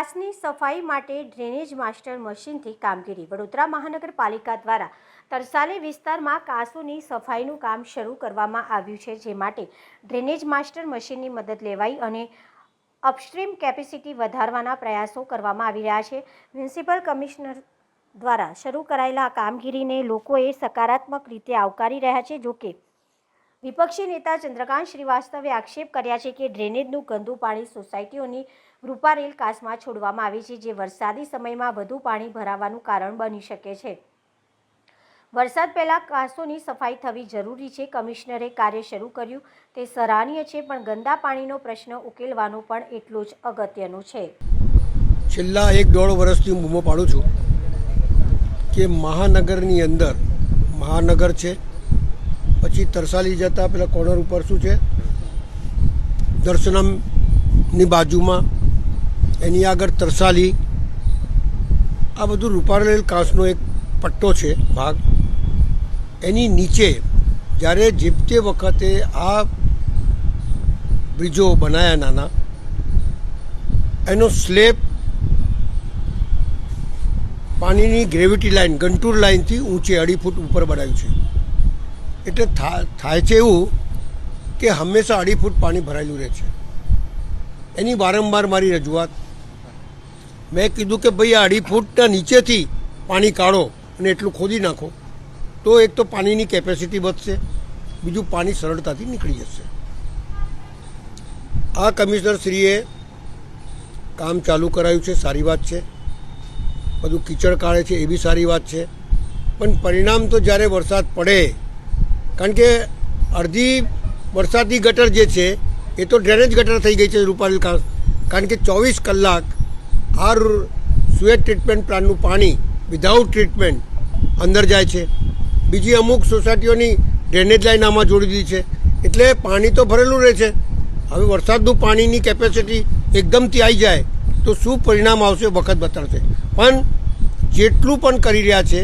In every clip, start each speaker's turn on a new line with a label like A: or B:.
A: સફાઈ માટે drainage master મશીનથી કામગીરી. વડોદરા મહાનગરપાલિકા દ્વારા તરસાલી વિસ્તારમાં કાંસોની સફાઈનું કામ શરૂ કરવામાં આવ્યું છે, જે માટે ડ્રેનેજ માસ્ટર મશીનની મદદ લેવાઈ અને અપસ્ટ્રીમ કેપેસિટી વધારવાના પ્રયાસો કરવામાં આવી રહ્યા છે. મ્યુનિસિપલ કમિશનર દ્વારા શરૂ કરાયેલા કામગીરીને લોકોએ સકારાત્મક રીતે આવકારી રહ્યા છે, જોકે વિપક્ષી નેતા ચંદ્રકાંત શ્રીવાસ્તવે આક્ષેપ કર્યા છે કે ડ્રેનેજનું ગંદુ પાણી સોસાયટીઓની રૂપારેલ કાસમાં છોડવામાં આવે છે, જે વરસાદી સમયમાં વધુ પાણી ભરાવાનું કારણ બની શકે છે. વરસાદ પહેલાં કાસોની સફાઈ થવી જરૂરી છે. કમિશનરે કાર્ય શરૂ કર્યું. તે સરાહનીય છે, પણ ગંદા પાણીનો પ્રશ્ન ઉકેલવાનો પણ એટલો જ અગત્યનો છે.
B: છેલ્લા એક દોઢ વર્ષથી હું બૂમો પાડું છું કે મહાનગરની અંદર, મહાનગર છે પછી તરસાલી જતા પેલા કોર્નર ઉપર શું છે? દર્શનમની બાજુમાં એની આગળ તરસાલી. આ બધું રૂપારેલ કાંસનો એક પટ્ટો છે, ભાગ. એની નીચે જ્યારે જીપતે વખતે આ બ્રિજો બનાયા નાના, એનો સ્લેબ પાણીની ગ્રેવિટી લાઇન ગંટુર લાઇનથી ઊંચે અઢી ફૂટ ઉપર બનાવ્યું છે. એટલે થાય છે એવું કે હંમેશા અઢી ફૂટ પાણી ભરાયેલું રહે છે. એની વારંવાર મારી રજૂઆત. મેં કીધું કે ભાઈ આ અઢી ફૂટના નીચેથી પાણી કાઢો અને એટલું ખોદી નાખો. તો એક તો પાણીની કેપેસિટી વધશે, બીજું પાણી સરળતાથી નીકળી જશે. આ કમિશનરશ્રીએ કામ ચાલુ કરાયું છે, સારી વાત છે. બધું કીચડ કાઢે છે, એ બી સારી વાત છે. પણ પરિણામ તો જ્યારે વરસાદ પડે કારણ કે અડધી વરસાદી ગટર જે છે, એ તો ડ્રેનેજ ગટર થઈ ગઈ છે રૂપાલી કારણ કે ચોવીસ કલાક આ સુએજ ટ્રીટમેન્ટ પ્લાન્ટનું પાણી વિધાઉટ ટ્રીટમેન્ટ અંદર જાય છે. બીજી અમુક સોસાયટીઓની ડ્રેનેજ લાઇન આમાં જોડી દીધી છે. એટલે પાણી તો ભરેલું રહે છે. હવે વરસાદનું પાણીની કેપેસિટી એકદમથી આવી જાય તો શું પરિણામ આવશે વખત બતાવશે પણ જેટલું પણ કરી રહ્યા છે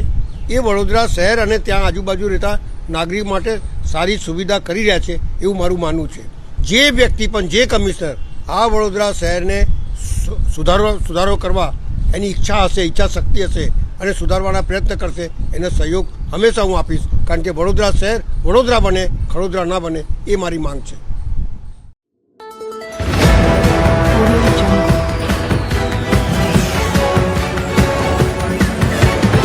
B: એ વડોદરા શહેર અને ત્યાં આજુબાજુ રહેતા નાગરિક માટે સારી સુવિધા કરી રહ્યા છે એવું મારું માનવું છે. જે વ્યક્તિ પણ, જે કમિશનર આ વડોદરા શહેરને સુધારો સુધારો કરવા એની ઈચ્છા હશે ઈચ્છા શક્તિ હશે અને સુધારવાના પ્રયત્ન કરશે, એને સહયોગ હંમેશા હું આપીશ. કારણ કે વડોદરા શહેર વડોદરા બને, ખડોદરા ના બને, એ મારી માંગ છે.